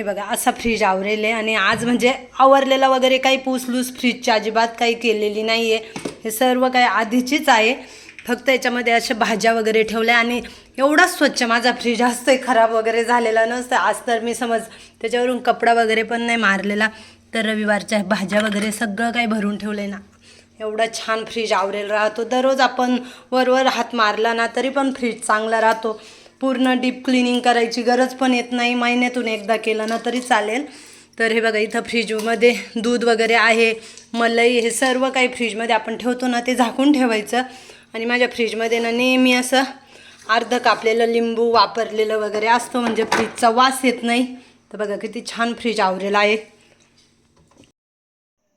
हे बघा असा फ्रीज आवरेल आहे. आणि आज म्हणजे आवरलेला वगैरे काही पुसलूस फ्रीजची अजिबात काही केलेली नाही आहे हे सर्व काही आधीचीच आहे. फक्त याच्यामध्ये अशा भाज्या वगैरे ठेवल्या आणि एवढा स्वच्छ माझा फ्रीज असतोय खराब वगैरे झालेला नसतं आज तर मी समज त्याच्यावरून कपडा वगैरे पण नाही मारलेला. तर रविवारच्या भाज्या वगैरे सगळं काही भरून ठेवलं ना. एवढा छान फ्रीज आवरेल राहतो. दररोज आपण वरवर हात मारला ना तरी पण फ्रीज चांगला राहतो. पूर्ण डीप क्लिनिंग करायची गरज पण येत नाही. महिन्यातून एकदा केलं ना तरी चालेल. तर हे बघा इथं फ्रीजमध्ये दूध वगैरे आहे मलई हे सर्व काही फ्रीजमध्ये आपण ठेवतो ना ते झाकून ठेवायचं. आणि माझ्या फ्रीजमध्ये ना नेहमी असं अर्ध कापलेलं लिंबू वापरलेलं वगैरे असतं म्हणजे फ्रीजचा वास येत नाही. तर बघा किती छान फ्रीज आवरेला आहे.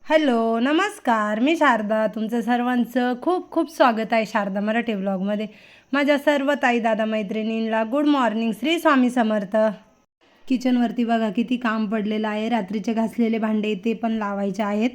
हॅलो नमस्कार. मी शारदा तुमचं सर्वांचं खूप खूप स्वागत आहे शारदा मराठी ब्लॉगमध्ये माझ्या सर्व ताई दादा मैत्रिणींना गुड मॉर्निंग श्री स्वामी समर्थ. किचनवरती बघा किती काम पडलेलं आहे. रात्रीचे घासलेले भांडे ते पण लावायचे आहेत.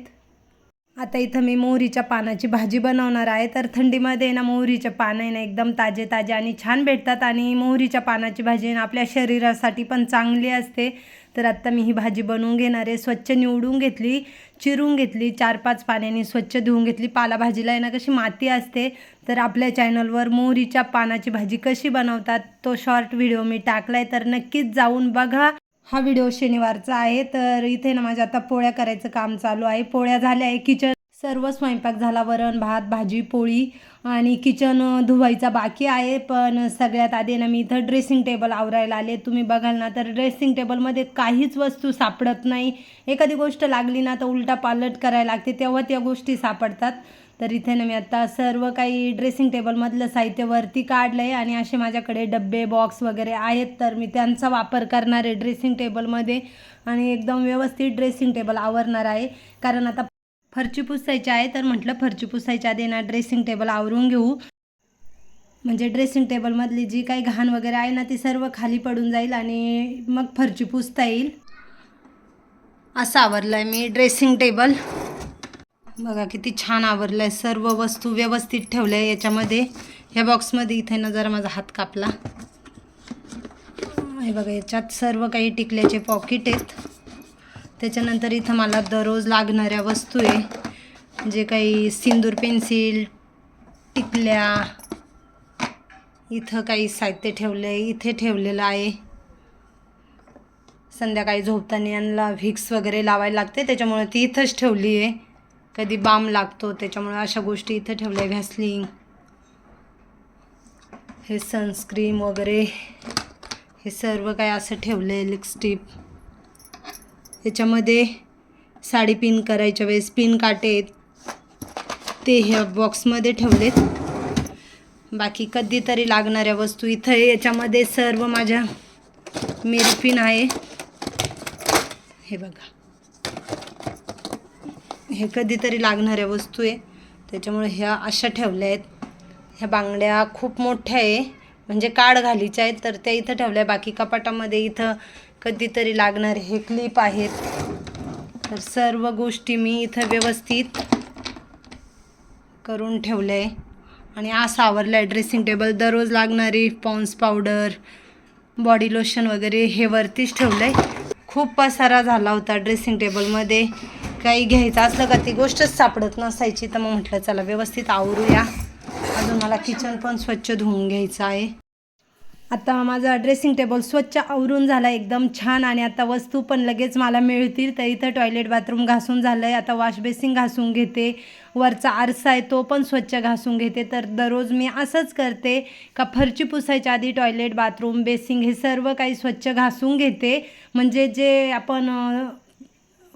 आता इथं मी मोहरीच्या पानाची भाजी बनवणार आहे. तर थंडीमध्ये ना मोहरीचे पानं आहे ना एकदम ताजे ताजे आणि छान भेटतात. आणि मोहरीच्या पानाची भाजी ना आपल्या शरीरासाठी पण चांगली असते. तर आत्ता मी ही भाजी बनवून घेणार आहे. स्वच्छ निवडून घेतली चिरून घेतली चार पाच पाण्याने स्वच्छ धुवून घेतली. पालाभाजीला आहे ना कशी माती असते. तर आपल्या चॅनलवर मोहरीच्या पानाची भाजी कशी बनवतात तो शॉर्ट व्हिडिओ मी टाकला आहे तर नक्कीच जाऊन बघा. हा व्हिडिओ शनिवारचा आहे. तर इथे ना माझ्या आता पोळ्या करायचं काम चालू आहे. पोळ्या झाल्या आहे. किचन सर्व स्वयंपाक झाला वरण भात भाजी पोळी आणि किचन धुवायचा बाकी आहे. पण सगळ्यात आधी ना मी इथं ड्रेसिंग टेबल आवरायला आले. तुम्ही बघाल ना तर ड्रेसिंग टेबलमध्ये काहीच वस्तू सापडत नाही. एखादी गोष्ट लागली ना तर उलटा पालट करायला लागते. तेव्हा त्या गोष्टी सापडतात. तर इथे ना मी आत्ता सर्व काही ड्रेसिंग टेबलमधलं साहित्य वरती काढलं आहे आणि असे माझ्याकडे डब्बे बॉक्स वगैरे आहेत. तर मी त्यांचा वापर करणार आहे ड्रेसिंग टेबलमध्ये आणि एकदम व्यवस्थित ड्रेसिंग टेबल आवरणार आहे. कारण आता फरची पुसायची आहे तर म्हटलं फरची पुसायच्या आधी ना ड्रेसिंग टेबल आवरून घेऊ. म्हणजे ड्रेसिंग टेबलमधली जी काही घाण वगैरे आहे ना ती सर्व खाली पडून जाईल आणि मग फरची पुसता येईल. असं आवरलं आहे मी ड्रेसिंग टेबल बघा किती छान आवरलं आहे सर्व वस्तू व्यवस्थित ठेवल्या आहे याच्यामध्ये. ह्या बॉक्समध्ये इथे ना जरा माझा हात कापला. हे बघा याच्यात सर्व काही टिकल्याचे पॉकेट आहेत. त्याच्यानंतर इथं मला दररोज लागणाऱ्या वस्तू आहे. जे काही सिंदूर पेन्सिल टिकल्या इथं काही साहित्य ठेवलं आहे इथे ठेवलेलं आहे. संध्याकाळी झोपताना यांना व्हिक्स वगैरे लावायला लागते. त्याच्यामुळे ती इथंच ठेवली आहे. कधी बाम लागतो त्याच्यामुळे अशा गोष्टी इथं ठेवल्या आहे व्हॅसलिंग हे सनस्क्रीम वगैरे हे सर्व काय असं ठेवलं आहे लिपस्टिक त्याच्यामध्ये साडी पिन करायच्या वेळेस पिन काटे. आहेत ते ह्या बॉक्समध्ये ठेवलेत. बाकी कधीतरी लागणाऱ्या वस्तू इथं याच्यामध्ये सर्व माझ्या मेरी पिन आहे. हे बघा. हे कधीतरी लागणाऱ्या वस्तू आहे. त्याच्यामुळे ह्या अशा ठेवल्या आहेत. ह्या बांगड्या खूप मोठ्या आहे. म्हणजे काड घालीच्या आहेत तर त्या इथं ठेवल्या बाकी कपाटामध्ये इथं कधीतरी लागणारे हे क्लिप आहेत. तर सर्व गोष्टी मी इथं व्यवस्थित करून ठेवलं आहे आणि असं आवरलं आहे ड्रेसिंग टेबल दररोज लागणारी पॉन्स पावडर बॉडी लोशन वगैरे हे वरतीच ठेवलं आहे खूप पसारा झाला होता ड्रेसिंग टेबलमध्ये काही घ्यायचं असलं का ती गोष्टच सापडत नसायची. तर मग म्हटलं चला व्यवस्थित आवरूया. अजून मला किचन पण स्वच्छ धुवून घ्यायचं आहे. आता माझा ड्रेसिंग टेबल स्वच्छ आवरून झाला एकदम छान. आणि आता वस्तू पण लगेच मला मिळतील. तर इथं टॉयलेट बाथरूम घासून झालं आहे आता वॉश बेसिन घासून घेते. वरचा आरसा आहे तो पण स्वच्छ घासून घेते. तर दररोज मी असंच करते. का फरची पुसायच्या आधी टॉयलेट बाथरूम बेसिंग हे सर्व काही स्वच्छ घासून घेते. म्हणजे जे आपण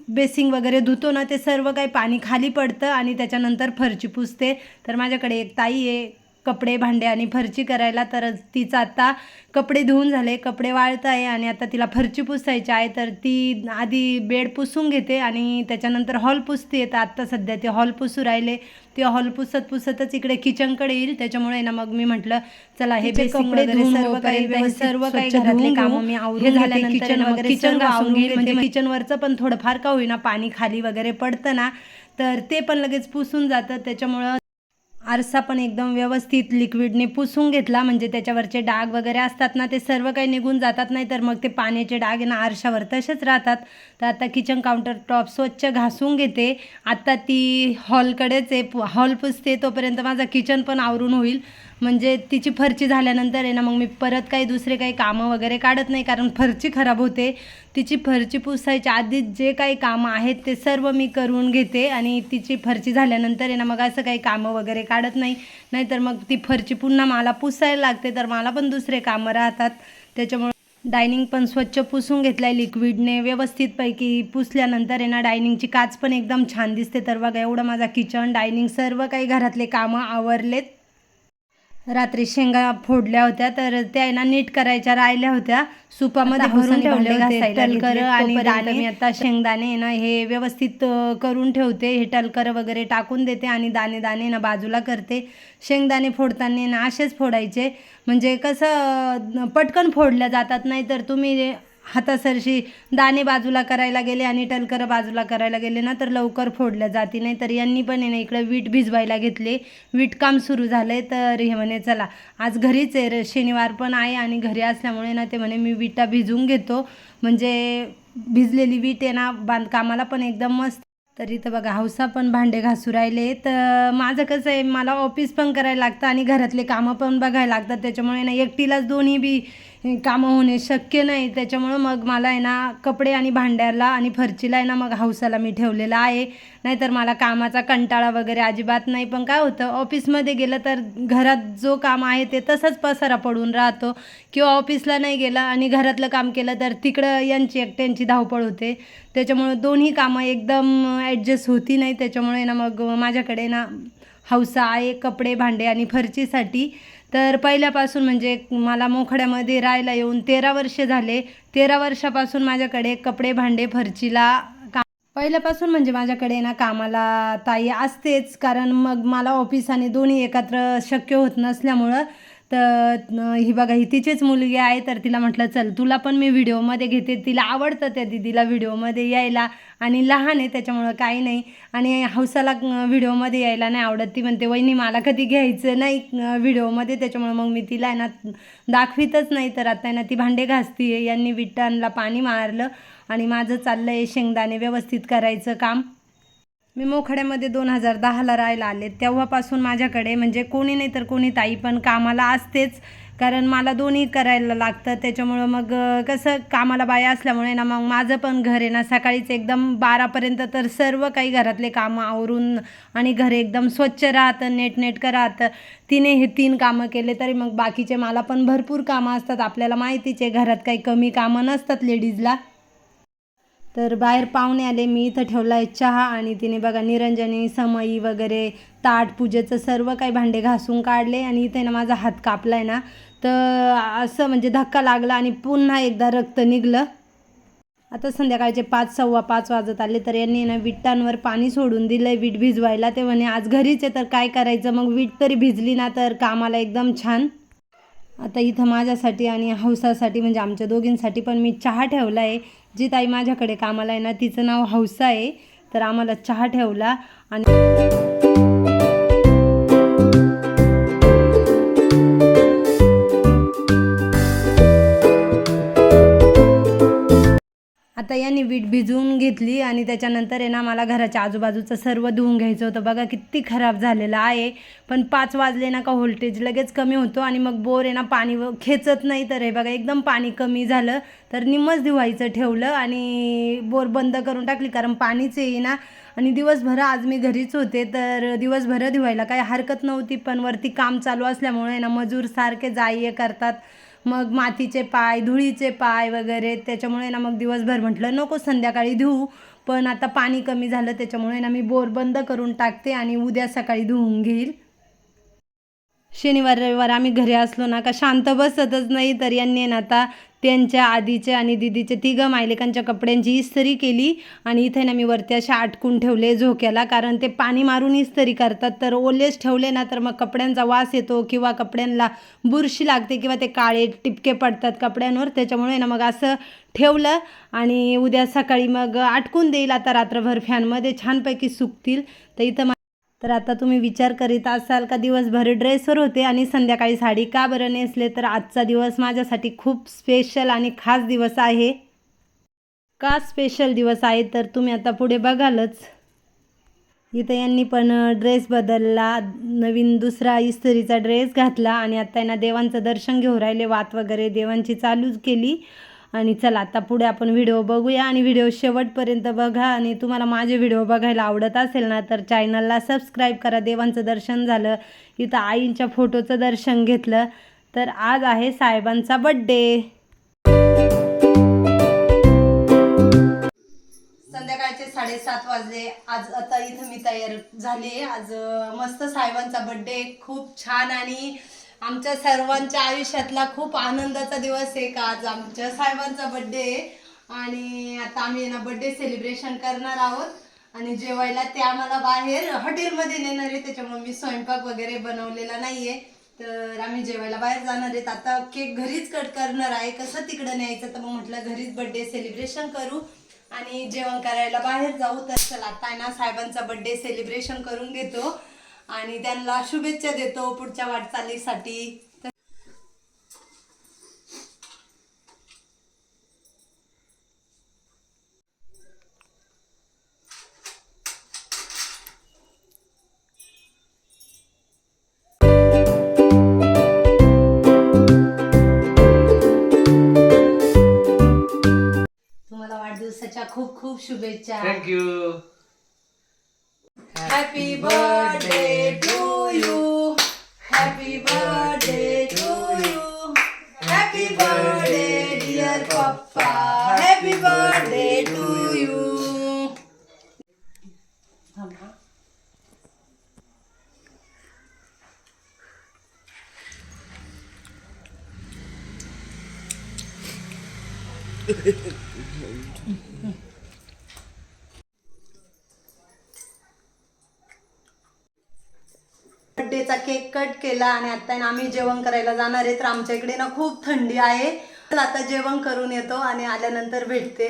बेसिंग वगैरे धुतो ना ते सर्व काही पाणी खाली पडतं आणि त्याच्यानंतर फरची पुसते. तर माझ्याकडे एक ताई आहे. कपडे भांडे आणि फरची करायला तर तिचं आता कपडे धुवून झाले कपडे वाळत आहे आणि आता तिला फरची पुसायची आहे तर ती आधी बेड पुसून घेते आणि त्याच्यानंतर हॉल पुसते तर आत्ता सध्या ते हॉल पुसू राहिले ते हॉल पुसत पुसतच इकडे किचनकडे येईल त्याच्यामुळे ना मग मी म्हटलं चला हे बेसिंग कपडे वगैरे धुवून सर्व काही सर्व काही घरातले कामं. मी आवरून. झाल्यानंतर किचन वगैरे किचन आवरून घेईल. म्हणजे किचनवरचं पण थोडंफार का होईना पाणी खाली वगैरे पडतं ना तर ते पण लगेच पुसून जातं त्याच्यामुळं आरसा पण एकदम व्यवस्थित लिक्विडने पुसून घेतला म्हणजे त्याच्यावरचे डाग वगैरे असतात ना ते सर्व काही निघून जातात नाही तर मग ते पाण्याचे डाग आहे ना आरशावर तसेच राहतात. तर आता किचन काउंटर टॉप स्वच्छ घासून घेते. आता ती हॉलकडेच आहे पु- हॉल पुसते तोपर्यंत माझा किचन पण आवरून होईल. म्हणजे तिची फरची झाल्यानंतर आहे ना मग मी परत काही दुसरे काही कामं वगैरे काढत नाही कारण फरची खराब होते. तिची फरची पुसायच्या आधीच जे काही कामं आहेत ते सर्व मी करून घेते आणि तिची फरची झाल्यानंतर आहे ना मग असं काही कामं वगैरे काढत नाही. नाहीतर मग ती फरची पुन्हा मला पुसायला लागते तर मला पण दुसरे कामं राहतात. त्याच्यामुळे डायनिंग पण स्वच्छ पुसून घेतलं आहे लिक्विडने व्यवस्थितपैकी. पुसल्यानंतर आहे ना डायनिंगची काच पण एकदम छान दिसते. तर बघा एवढं माझा किचन डायनिंग सर्व काही घरातले कामं आवरलेत. रात्री शेंगा फोडल्या होत्या तर त्या ना नीट करायच्या राहिल्या होत्या. सुपामध्ये भरून ठेवले टलकर. आणि मी आता शेंगदाणे ना हे व्यवस्थित करून ठेवते. हे टलकर वगैरे टाकून देते आणि दाणे दाणे ना बाजूला करते. शेंगदाणे फोडताना ना असेच फोडायचे. म्हणजे कसं पटकन फोडल्या जातात नाही तर तुम्ही हातासरशी दाणे बाजूला करायला गेले आणि टलकर बाजूला करायला गेले ना तर लवकर फोडल्या जाती नाही. तर यांनी पण आहे ना इकडं वीट भिजवायला घेतले. वीट काम सुरू झालंय तर हे म्हणे चला आज घरीच आहे. शनिवार पण आहे आणि घरी असल्यामुळे ना ते म्हणे मी विटा भिजवून घेतो. म्हणजे भिजलेली वीट आहे ना बांधकामाला पण एकदम मस्त. तरी तर बघा हौसा पण भांडे घासू राहिले. तर माझं कसं आहे मला ऑफिस पण करायला लागतं आणि घरातले कामं पण बघायला लागतात. त्याच्यामुळे ना एकटीलाच दोन्ही बी कामं होणे शक्य नाही. त्याच्यामुळं मग मला आहे ना कपडे आणि भांड्याला आणि फरचीला आहे ना मग हौसाला मी ठेवलेला आहे. नाहीतर मला कामाचा कंटाळा वगैरे अजिबात नाही. पण काय होतं ऑफिसमध्ये गेलं तर घरात जो काम आहे ते तसंच पसारा पडून राहतो. किंवा ऑफिसला नाही गेलं आणि घरातलं काम केलं तर तिकडं यांची एकट्यांची धावपळ होते. त्याच्यामुळं दोन्ही कामं एकदम ॲडजस्ट होती नाही. त्याच्यामुळे ना मग माझ्याकडे ना हौसा आहे कपडे भांडे आणि फरचीसाठी. तर पहिल्यापासून म्हणजे मला मोखड्यामध्ये राहायला येऊन तेरा वर्ष झाले. तेरा वर्षापासून माझ्याकडे कपडे भांडे फरचीला का पहिल्यापासून म्हणजे माझ्याकडे ना कामाला ताई असतेच. कारण मग मला ऑफिस आणि दोन्ही एकत्र शक्य होत नसल्यामुळं तर ही बघा ही तिचीच मुलगी आहे तर तिला म्हटलं चल तुला पण मी व्हिडिओमध्ये घेते. तिला आवडतं त्या दिदीला व्हिडिओमध्ये यायला आणि लहान आहे त्याच्यामुळं काही नाही. आणि हौसाला व्हिडिओमध्ये यायला नाही आवडत. ती म्हणते वहिनी मला कधी घ्यायचं नाही व्हिडिओमध्ये. त्याच्यामुळं मग मी तिला आहे ना दाखवीतच नाही. तर आता आहे ना ती भांडे घासती यांनी विटांना पाणी मारलं आणि माझं चाललं आहे शेंगदाणे व्यवस्थित करायचं काम. मी मोखड्यामध्ये दोन हजार दहाला राहायला आले. तेव्हापासून माझ्याकडे म्हणजे कोणी नाही तर कोणी ताई पण कामाला असतेच. कारण मला दोन्ही करायला लागतं. त्याच्यामुळं मग कसं कामाला बाया असल्यामुळे ना मग माझं पण घर आहे ना सकाळीच एकदम बारापर्यंत तर सर्व काही घरातले कामं आवरून आणि घर एकदम स्वच्छ राहतं नेटनेटकं राहतं तिने हे तीन कामं केले तरी मग बाकीचे मला पण भरपूर कामं असतात. आपल्याला माहितीच आहे घरात काही कमी कामं नसतात लेडीजला. तर बाहेर पाहुणे आले मी इथं ठेवला आहे चहा आणि तिने बघा निरंजनी समई वगैरे ताट पूजेचं सर्व काही भांडे घासून काढले आणि इथे ना माझा हात कापला आहे ना. तर असं म्हणजे धक्का लागला आणि पुन्हा एकदा रक्त निघलं. आता संध्याकाळचे पाच सव्वा पाच वाजत आले तर यांनी ना विटांवर पाणी सोडून दिलं आहे वीट भिजवायला. ते म्हणे आज घरीच आहे तर काय करायचं? मग वीट तरी भिजली ना तर कामाला एकदम छान. आता इथं माझ्यासाठी आणि हौसासाठी म्हणजे आमच्या दोघींसाठी पण मी चहा ठेवला आहे जी ताई माझ्याकडे कामाला आहे ना तिचं नाव हौसा आहे. तर आम्हाला चहा ठेवला आणि आता यांनी वीट भिजवून घेतली आणि त्याच्यानंतर आहे ना मला घराच्या आजूबाजूचं सर्व धुवून घ्यायचं होतं. बघा किती खराब झालेलं आहे. पण पाच वाजले ना का व्होल्टेज लगेच कमी होतो आणि मग बोर आहे ना पाणी व- खेचत नाही तर हे बघा एकदम पाणी कमी झालं. तर निम्मच धुवायचं ठेवलं आणि बोर बंद करून टाकली. कारण पाणीच येईना आणि दिवसभर आज मी घरीच होते तर दिवसभर धुवायला काही हरकत नव्हती. पण वरती काम चालू असल्यामुळे ना मजूर सारखे जाय ये करतात. मग मातीचे पाय धुळीचे पाय वगैरे त्याच्यामुळे ना मग दिवसभर म्हटलं नको संध्याकाळी धुवू पण आता पाणी कमी झालं त्याच्यामुळे ना मी बोर बंद करून टाकते आणि उद्या सकाळी धुवून घेईल. शनिवार रविवार आम्ही घरी असलो ना का शांत बसतच नाही तर यांनी ना आता त्यांच्या आधीचे आणि दिदीचे तिघं मायलेकांच्या कपड्यांची इस्तरी केली आणि इथे ना मी वरती अशा आटकून ठेवले झोक्याला कारण ते पाणी मारून इस्तरी करतात. तर ओलेच ठेवले ना तर मग कपड्यांचा वास येतो किंवा कपड्यांना बुरशी लागते किंवा ते काळे टिपके पडतात कपड्यांवर. त्याच्यामुळे ना मग असं ठेवलं आणि उद्या सकाळी मग आटकून देईल आता रात्रभर फॅनमध्ये छानपैकी सुकतील. तर इथं तर आता तुम्ही विचार करीत असाल का दिवसभर ड्रेसवर होते आणि संध्याकाळी साडी का बरं नेसले? तर आजचा दिवस माझ्यासाठी खूप स्पेशल आणि खास दिवस आहे. का स्पेशल दिवस आहे? तर तुम्ही आता पुढे बघालच. इथं यांनी पण ड्रेस बदलला. नवीन दुसरा इस्त्रीचा ड्रेस घातला आणि आता यांना देवांचं दर्शन घेऊ राहिले. वात वगैरे देवांची चालूच केली. आणि चला आता पुढे आपण व्हिडिओ बघूया आणि व्हिडिओ शेवटपर्यंत बघा. आणि तुम्हाला माझे व्हिडिओ बघायला आवडत असेल ना तर चॅनलला सबस्क्राईब करा. देवांचं दर्शन झालं. इथं आईंच्या फोटोचं दर्शन घेतलं. तर आज आहे साहेबांचा बड्डे संध्याकाळचे साडेसात वाजले. आज आता इथं मी तयार झाली. आज मस्त साहेबांचा बड्डे खूप छान आणि आमच्या सर्वांच्या आयुष्यातला खूप आनंदाचा दिवस आहे का? आज आमच्या साहेबांचा बड्डे आणि आता आम्ही ना बड्डे सेलिब्रेशन करणार आहोत. आणि जेवायला ते आम्हाला बाहेर हॉटेलमध्ये नेणार आहे. त्याच्यामुळे मी स्वयंपाक वगैरे बनवलेला नाहीये. तर आम्ही जेवायला बाहेर जाणार आहेत. आता केक घरीच कट करणार आहे. कसं तिकडं न्यायचं? तर मग म्हटलं घरीच बड्डे सेलिब्रेशन करू. आणि जेवण करायला बाहेर जाऊ. तर चला आता आहे ना साहेबांचा बड्डे सेलिब्रेशन करून घेतो. आणि त्यांना शुभेच्छा देतो पुढच्या वाटचालीसाठी. तुम्हाला वाढदिवसाच्या खूप खूप शुभेच्छा. थँक्यू हॅपी बर्थडे बर्थडेचा केक कट केला आणि आता ना आम्ही जेवण करायला जाणार आहे तर आमच्या इकडे ना खूप थंडी आहे. तर आता जेवण करून येतो आणि आल्यानंतर भेटते.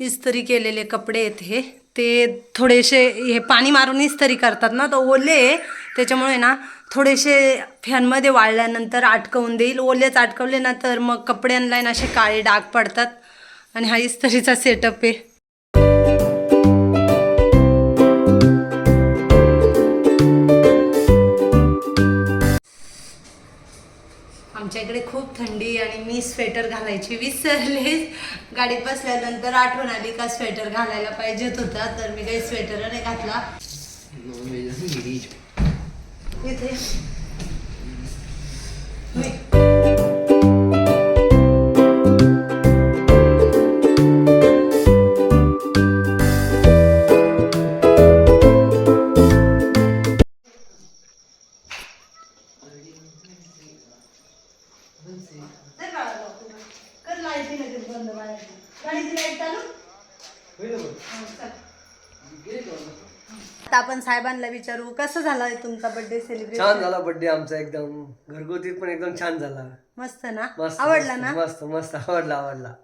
इस्त्री केलेले कपडे आहेत हे. ते थोडेसे हे पाणी मारून तरी करतात ना. तर ओले आहे. त्याच्यामुळे ना थोडेसे फॅनमध्ये वाळल्यानंतर अटकवून देईल. ओलेच अटकवले ना तर मग कपड्यांना असे काळे डाग पडतात. आणि हा इस्त्रीचा सेटअप आहे. आमच्या इकडे खूप थंडी आणि मी स्वेटर घालायची विसरले गाडीत बसल्यानंतर आठवण आली का स्वेटर घालायला पाहिजेत होता तर मी काही स्वेटर नाही घातला इथे दे बाळा लवकर. कर लाईटी लगेच बंद बाळाची. गाडीची लाइट चालू? हा, चल. आता आपण साहेबांना विचारू कसं झाला तुमचा बर्थडे छान सेलिब्रेशन झाला बर्थडे आमचा एकदम. घरगुती पण एकदम छान झाला. मस्त ना? मस्त आवडला मस्त, ना? मस्त मस्त आवडला आवडला.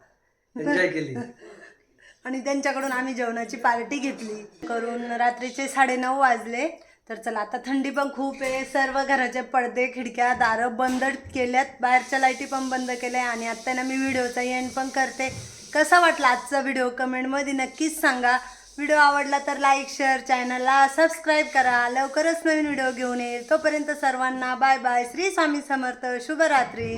एन्जॉय केली. आणि त्यांच्याकडून आम्ही जेवणाची पार्टी घेतली. करून रात्रीचे साडेनऊ वाजले. तर चला आता थंडी पण खूप आहे. सर्व घराचे पडदे खिडक्या दारं बंद केल्यात. बाहेरच्या लाईटी पण बंद केल्या आणि आता ना मी व्हिडिओचा एंड पण करते. कसा वाटला आजचा व्हिडिओ? कमेंटमध्ये नक्कीच सांगा. व्हिडिओ आवडला तर लाईक शेअर चॅनलला सबस्क्राईब करा. लवकरच नवीन व्हिडिओ घेऊन येईल. तोपर्यंत सर्वांना बाय बाय श्री स्वामी समर्थ. शुभरात्री.